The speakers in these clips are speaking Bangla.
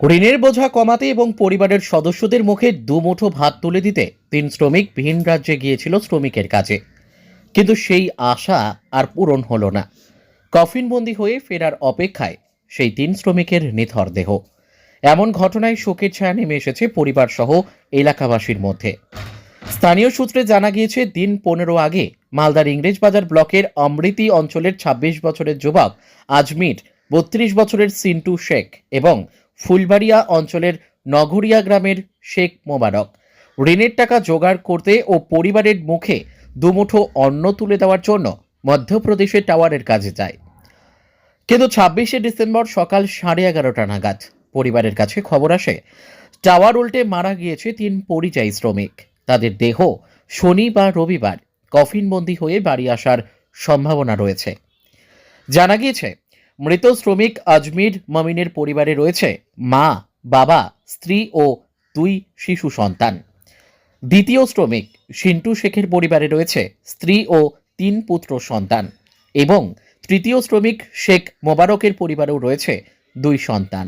ঋণের বোঝা কমাতে এবং পরিবারের সদস্যদের মুখে দুমুঠো ভাত তুলে দিতে তিন শ্রমিক ভিন রাজ্যে গিয়েছিল শ্রমিকের কাজে। কিন্তু সেই আশা আর পূরণ হলো না। কফিনবন্দি হয়ে ফেরার অপেক্ষায় সেই তিন শ্রমিকের নিথর দেহ। এমন ঘটনায় শোকের ছায়া নেমে এসেছে পরিবার সহ এলাকাবাসীর মধ্যে। স্থানীয় সূত্রে জানা গিয়েছে, দিন পনেরো আগে মালদার ইংরেজবাজার ব্লকের অমৃতি অঞ্চলের ২৬ বছরের যুবক আজমির, বত্রিশ বছরের সিন্টু শেখ এবং ফুলবাড়িয়া অঞ্চলের নগরিয়া গ্রামের শেখ মোবারক। ঋণের টাকা জোগাড় করতে ও পরিবারের মুখে দুমুঠো অন্ন তুলে দেওয়ার জন্য মধ্যপ্রদেশের টাওয়ারের কাজে যায়। কিন্তু ছাব্বিশে ডিসেম্বর সকাল সাড়ে এগারোটা নাগাদ পরিবারের কাছে খবর আসে, টাওয়ার উল্টে মারা গিয়েছে তিন পরিযায়ী শ্রমিক। তাদের দেহ শনি বা রবিবার কফিনবন্দি হয়ে বাড়ি আসার সম্ভাবনা রয়েছে। জানা গিয়েছে মৃত শ্রমিক আজমির মমিনের পরিবারে রয়েছে মা, বাবা, স্ত্রী ও দুই শিশু সন্তান। দ্বিতীয় শ্রমিক সিন্টু শেখের পরিবারে রয়েছে স্ত্রী ও তিন পুত্র সন্তান এবং তৃতীয় শ্রমিক শেখ মোবারকের পরিবারেও রয়েছে দুই সন্তান।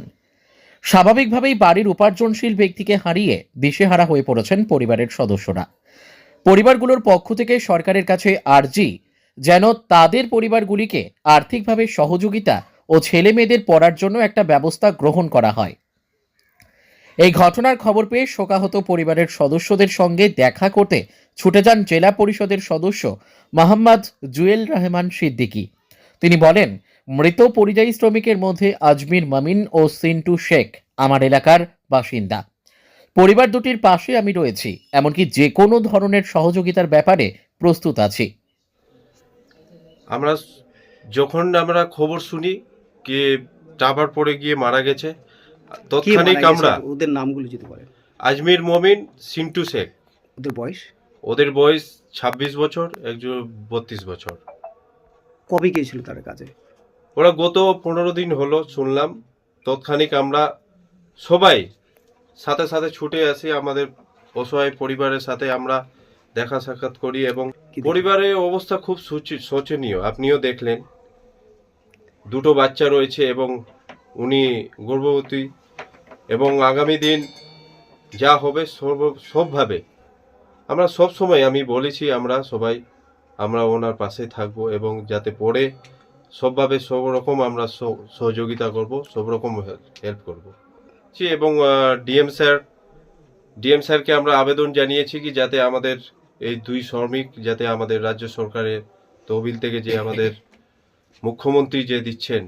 স্বাভাবিকভাবেই বাড়ির উপার্জনশীল ব্যক্তিকে হারিয়ে দিশেহারা হয়ে পড়েছেন পরিবারের সদস্যরা। পরিবারগুলোর পক্ষ থেকে সরকারের কাছে আর্জি যেন তাদের পরিবারগুলিকে আর্থিকভাবে সহযোগিতা ও ছেলে মেয়েদের পড়ার জন্য একটা ব্যবস্থা গ্রহণ করা হয়। এই ঘটনার খবর পেয়ে শোকাহত পরিবারের সদস্যদের সঙ্গে দেখা করতে ছুটে যান জেলা পরিষদের সদস্য মোহাম্মদ জুয়েল রহমান সিদ্দিকী। তিনি বলেন, মৃত পরিযায়ী শ্রমিকের মধ্যে আজমির মামিন ও সিন্টু শেখ আমার এলাকার বাসিন্দা। পরিবার দুটির পাশে আমি রয়েছি, এমনকি যে কোনো ধরনের সহযোগিতার ব্যাপারে প্রস্তুত আছি। আমরা যখন আমরা খবর শুনি কে টাবার পড়ে গিয়ে মারা গেছে তৎক্ষণিক আমরা ওদের নামগুলো যদি বলেন। আজমির মমিন সিন্টু শেখ। ওদের বয়স? ওদের বয়স ছাব্বিশ বছর একজন বত্রিশ বছর। কবে গিয়েছিল তার কাজে? ওরা গত পনেরো দিন হলো শুনলাম। তৎক্ষণিক আমরা সবাই সাথে সাথে ছুটে আসি আমাদের অসহায় পরিবারের সাথে। আমরা দেখা সাক্ষাৎ করি এবং পরিবারের অবস্থা খুব শোচনীয়। আপনিও দেখলেন। দুটো বাচ্চা রয়েছে এবং উনি গর্ভবতী এবং আগামী দিন যা হবে সর্ব সবভাবে আমরা সব সময় আমি বলেছি আমরা সবাই আমরা ওনার পাশে থাকব এবং যাতে পড়ে সবভাবে সব রকম আমরা সহ- সহযোগিতা করব সব রকম হেল্প করব। জি, এবং ডিএম স্যার ডিএম স্যারকে আমরা আবেদন জানিয়েছি কি যাতে আমাদের এই দুই শ্রমিক যাতে আমাদের রাজ্য সরকারের তহবিল থেকে যে আমাদের মুখ্যমন্ত্রী যে দিচ্ছেন,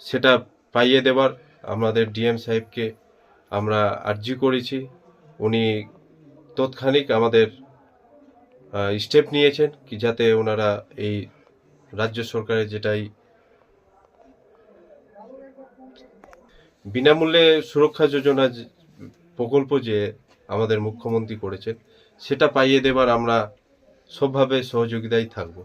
সেটা পাইয়ে দেবার আমাদের ডিএম সাহেবকে আমরা আর্জি করেছি। উনি তৎক্ষণিক আমাদের স্টেপ নিয়েছেন কি যাতে ওনারা এই রাজ্য সরকারের যেটাই বিনামূল্যে সুরক্ষা যোজনা প্রকল্প যে আমাদের মুখ্যমন্ত্রী করেছেন সেটা পাইয়ে দেবার আমরা সবভাবে সহযোগিতায় থাকব।